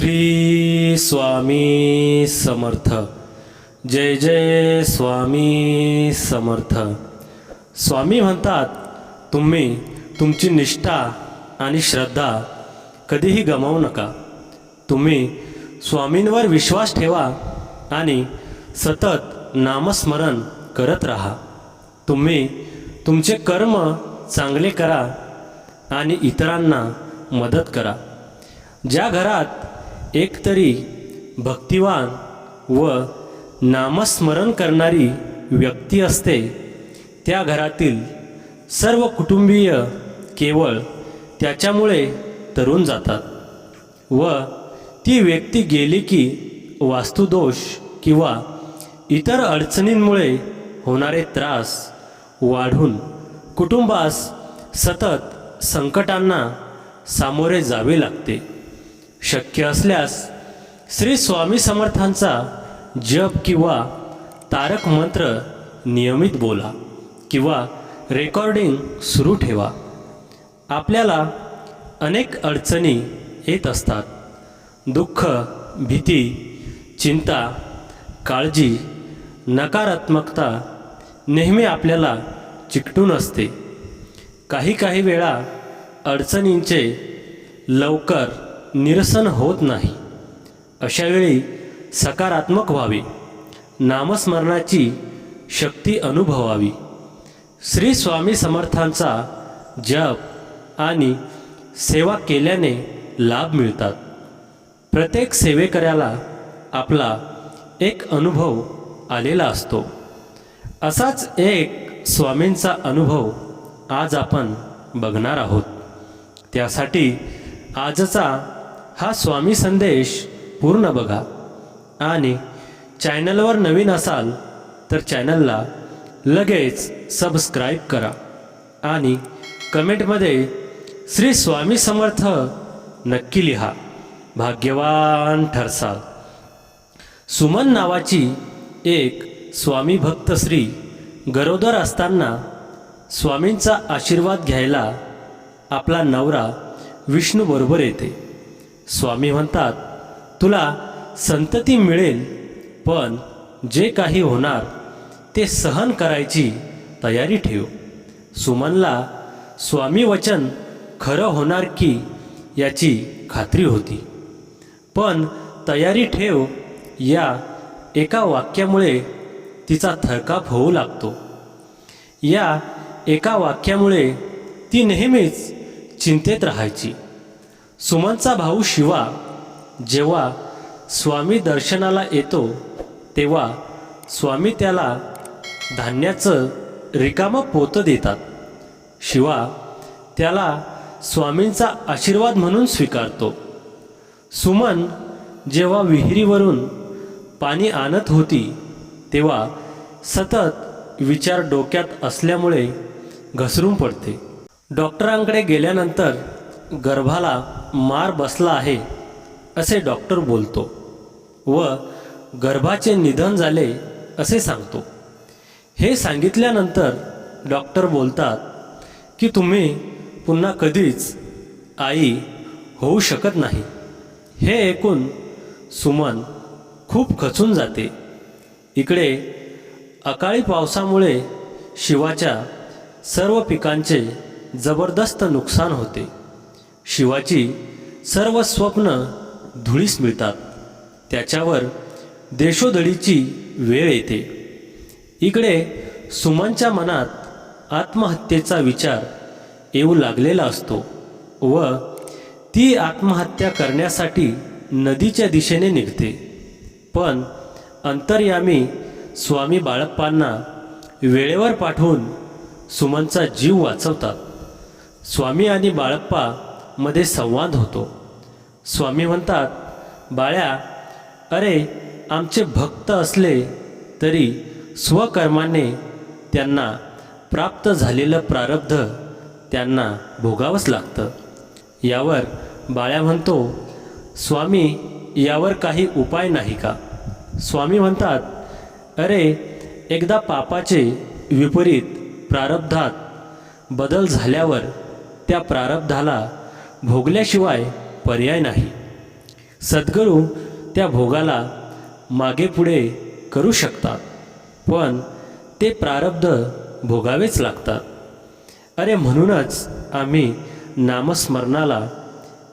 श्री स्वामी समर्थ. जय जय स्वामी समर्थ. स्वामी म्हणतात तुम्ही तुमची निष्ठा आणि श्रद्धा कधीही गमावू नका. तुम्ही स्वामींवर विश्वास ठेवा आणि सतत नामस्मरण करत राहा. तुम्ही तुमचे कर्म चांगले करा आणि इतरांना मदत करा. ज्या घरात एकतरी भक्तिवान व नामस्मरण करणारी व्यक्ती असते. त्या घरातील सर्व कुटुंबीय केवळ त्याच्यामुळे तरुण जातात व ती व्यक्ती गेली की वास्तुदोष किंवा इतर अडचणींमुळे होणारे त्रास वाढून कुटुंबास सतत संकटांना सामोरे जावे लागते. शक्य असल्यास श्री स्वामी समर्थांचा जप किंवा तारक मंत्र नियमित बोला किंवा रेकॉर्डिंग सुरू ठेवा. आपल्याला अनेक अडचणी येत असतात. दुःख भीती चिंता काळजी नकारात्मकता नेहमी आपल्याला चिकटून असते. काही काही वेळा अडचणींचे लवकर निरसन होत नाही. अशावेळी सकारात्मक व्हावे. नामस्मरणाची शक्ती अनुभवावी. श्री स्वामी समर्थांचा जप आणि सेवा केल्याने लाभ मिळतात. प्रत्येक सेवेकऱ्याला आपला एक अनुभव आलेला असतो. असाच एक स्वामींचा अनुभव आज आपण बघणार आहोत. त्यासाठी आजचा हा स्वामी संदेश पूर्ण बघा. आणि चॅनलवर नवीन असाल तर चॅनलला लगेच सबस्क्राईब करा. आणि कमेंटमध्ये श्री स्वामी समर्थ नक्की लिहा. भाग्यवान ठरसाल. सुमन नावाची एक स्वामी भक्त स्त्री गरोदर असताना स्वामींचा आशीर्वाद घ्यायला आपला नवरा विष्णूबरोबर येते. स्वामी म्हणतात तुला संतती मिळेल पण जे काही होणार ते सहन करायची तयारी ठेव. सुमनला स्वामी वचन खरं होणार की याची खात्री होती पण तयारी ठेव या एका वाक्यामुळे तिचा थरकाप होऊ लागतो. या एका वाक्यामुळे ती नेहमीच चिंतेत राहायची. सुमनचा भाऊ शिवा जेव्हा स्वामी दर्शनाला येतो तेव्हा स्वामी त्याला धान्याचं रिकामं पोतं देतात. शिवा त्याला स्वामींचा आशीर्वाद म्हणून स्वीकारतो. सुमन जेव्हा विहिरीवरून पाणी आणत होती तेव्हा सतत विचार डोक्यात असल्यामुळे घसरून पडते. डॉक्टरांकडे गेल्यानंतर गर्भाला मार बसला आहे असे डॉक्टर बोलतो व गर्भाचे निधन झाले असे सांगतो. हे सांगितल्यानंतर डॉक्टर बोलतात की तुम्ही पुन्हा कधीच आई होऊ शकत नाही. हे ऐकून सुमन खूप खचून जाते. इकडे अकाळी पावसामुळे शिवाच्या सर्व पिकांचे जबरदस्त नुकसान होते. शिवाची सर्व स्वप्न धुळीस मिळतात. त्याच्यावर देशोधडीची वेळ येते. इकडे सुमनच्या मनात आत्महत्येचा विचार येऊ लागलेला असतो व ती आत्महत्या करण्यासाठी नदीच्या दिशेने निघते. पण अंतर्यामी स्वामी बाळप्पांना वेळेवर पाठवून सुमनचा जीव वाचवतात. स्वामी आणि बाळप्पा मध्ये संवाद होतो. स्वामी म्हणतात बाळ्या अरे आमचे भक्त असले तरी स्वकर्माने त्यांना प्राप्त झालेलं प्रारब्ध त्यांना भोगावंच लागतं. यावर बाळ्या म्हणतो स्वामी यावर काही उपाय नाही का? स्वामी म्हणतात अरे एकदा पापाचे विपरीत प्रारब्धात बदल झाल्यावर त्या प्रारब्धाला भोगल्याशिवाय पर्याय नाही. सद्गुरू त्या भोगाला मागे पुढे करू शकतात पण ते प्रारब्ध भोगावेच लागतात. अरे म्हणूनच आम्ही नामस्मरणाला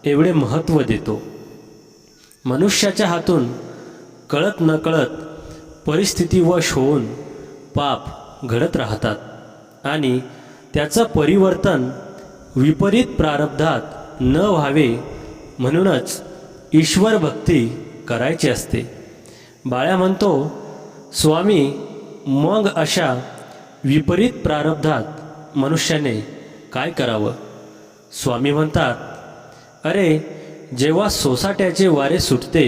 एवढे महत्त्व देतो. मनुष्याच्या हातून कळत नकळत परिस्थिती वश होऊन पाप घडत राहतात आणि त्याचं परिवर्तन विपरीत प्रारब्धात न व्हावे म्हणूनच ईश्वर भक्ती करायची असते. बाळ्या म्हणतो स्वामी मग अशा विपरीत प्रारब्धात मनुष्याने काय करावं? स्वामी म्हणतात अरे जेव्हा सोसाट्याचे वारे सुटते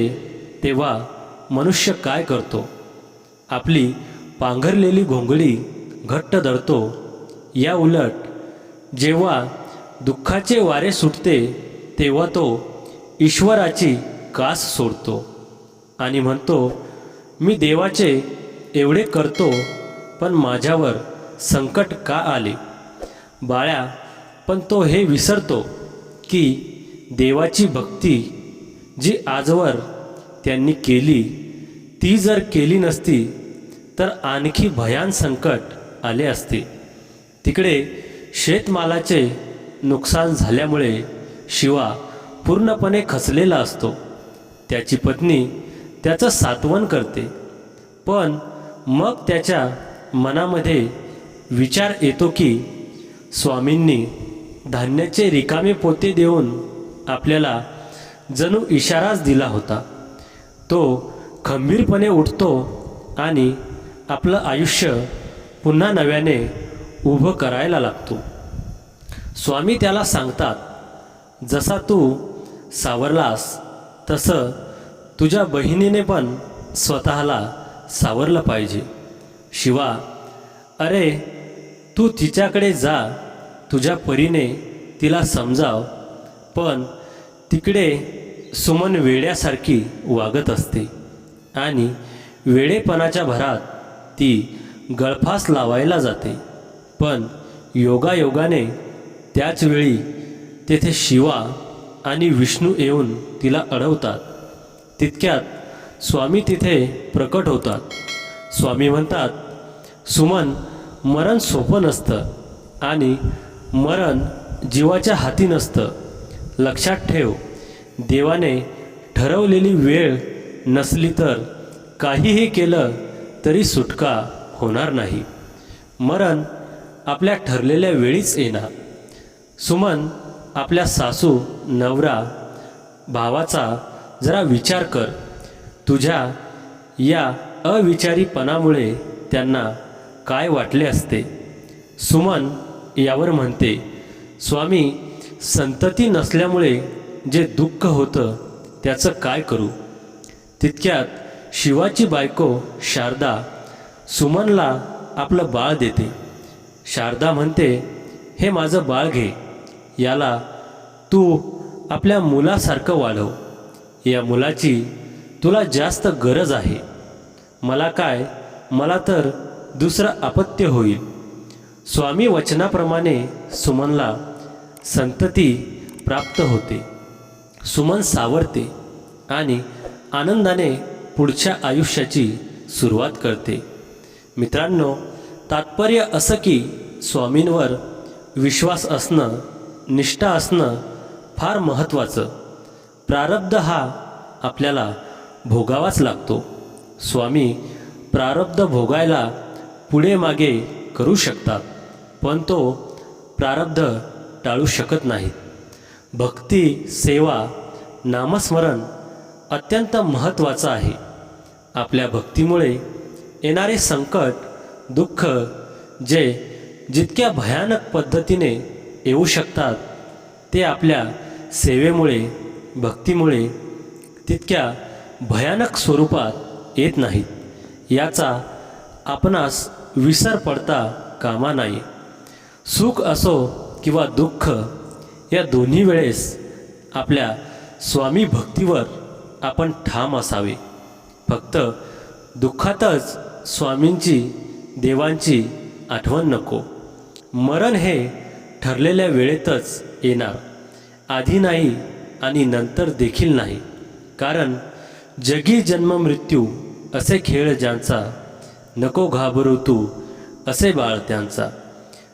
तेव्हा मनुष्य काय करतो? आपली पांघरलेली घोंगडी घट्ट धरतो. या उलट जेव्हा दुःखाचे वारे सुटते तेव्हा तो ईश्वराची कास सोडतो आणि म्हणतो मी देवाचे एवढे करतो पण माझ्यावर संकट का आले? बाळ्या पण तो हे विसरतो की देवाची भक्ती जी आजवर त्यांनी केली ती जर केली नसती तर आणखी भयान संकट आले असते. तिकडे शेतमालाचे नुकसान झाल्यामुळे शिवा पूर्णपणे खचलेला असतो. त्याची पत्नी त्याचं सात्वन करते. पण मग त्याच्या मनामध्ये विचार येतो की स्वामींनी धान्याचे रिकामे पोते देऊन आपल्याला जणू इशाराच दिला होता. तो खंबीरपणे उठतो आणि आपलं आयुष्य पुन्हा नव्याने उभं करायला लागतो. स्वामी त्याला सांगतात जसा तू सावरलास तसं तुझ्या बहिणीने पण स्वतःला सावरलं पाहिजे. शिवा अरे तू तिच्याकडे जा तुझ्या परीने तिला समजाव. पण तिकडे सुमन वेड्यासारखी वागत असते आणि वेडेपणाच्या भरात ती गळफास लावायला जाते. पण योगायोगाने त्याच वेळी तेथे शिवा आणि विष्णू येऊन तिला अडवतात. तितक्यात स्वामी तिथे प्रकट होतात. स्वामी म्हणतात सुमन मरण सोपं नसतं आणि मरण जीवाच्या हाती नसतं. लक्षात ठेव देवाने ठरवलेली वेळ नसली तर काहीही केलं तरी सुटका होणार नाही. मरण आपल्या ठरलेल्या वेळीच येणार. सुमन आपल्या सासू नवरा भावाचा जरा विचार कर. तुझ्या या अविचारीपणामुळे त्यांना काय वाटले असते? सुमन यावर म्हणते स्वामी संतती नसल्यामुळे जे दुःख होतं त्याचं काय करू? तितक्यात शिवाची बायको शारदा सुमनला आपलं बाळ देते. शारदा म्हणते हे माझं बाळ घे. याला तू आपल्या मुलासारखं वाढव. या मुलाची तुला जास्त गरज आहे. मला काय? मला तर दुसरं अपत्य होईल. स्वामी वचनाप्रमाणे सुमनला संतती प्राप्त होते. सुमन सावरते आणि आनंदाने पुढच्या आयुष्याची सुरुवात करते. मित्रांनो तात्पर्य असं की स्वामींवर विश्वास असणं निष्ठा असणं फार महत्त्वाचं. प्रारब्ध हा आपल्याला भोगावाच लागतो. स्वामी प्रारब्ध भोगायला पुढे मागे करू शकतात पण तो प्रारब्ध टाळू शकत नाहीत. भक्ती सेवा नामस्मरण अत्यंत महत्त्वाचं आहे. आपल्या भक्तीमुळे येणारे संकट दुःख जे जितक्या भयानक पद्धतीने येऊ शकतात. ते आपल्या सेवेमुळे भक्तीमुळे तितक्या भयानक स्वरूपात येत नाहीत. याचा आपणास विसर पडता कामा नाही. सुख असो किंवा दुःख या दोन्ही वेळेस आपल्या स्वामी भक्तीवर आपण ठाम असावे. फक्त दुःखातच स्वामींची देवांची आठवण नको. मरण हे ठरलेल्या वेळेतच येणार. आधी नाही आणि नंतर देखील नाही. कारण जगी जन्म मृत्यू असे खेळ ज्यांचा नको घाबरू तू असे बाळ त्यांचा.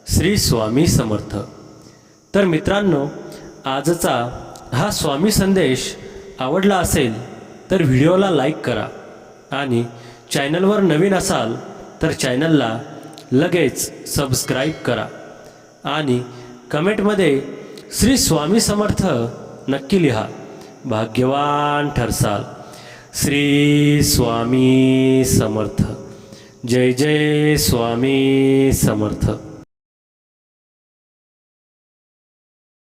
श्री स्वामी समर्थ. तर मित्रांनो आजचा हा स्वामी संदेश आवडला असेल तर व्हिडिओला लाईक करा आणि चॅनलवर नवीन असाल तर चॅनलला लगेच सबस्क्राईब करा. आणि कमेंटमध्ये श्री स्वामी समर्थ नक्की लिहा. भाग्यवान ठरसाल. श्री स्वामी समर्थ. जय जय स्वामी समर्थ.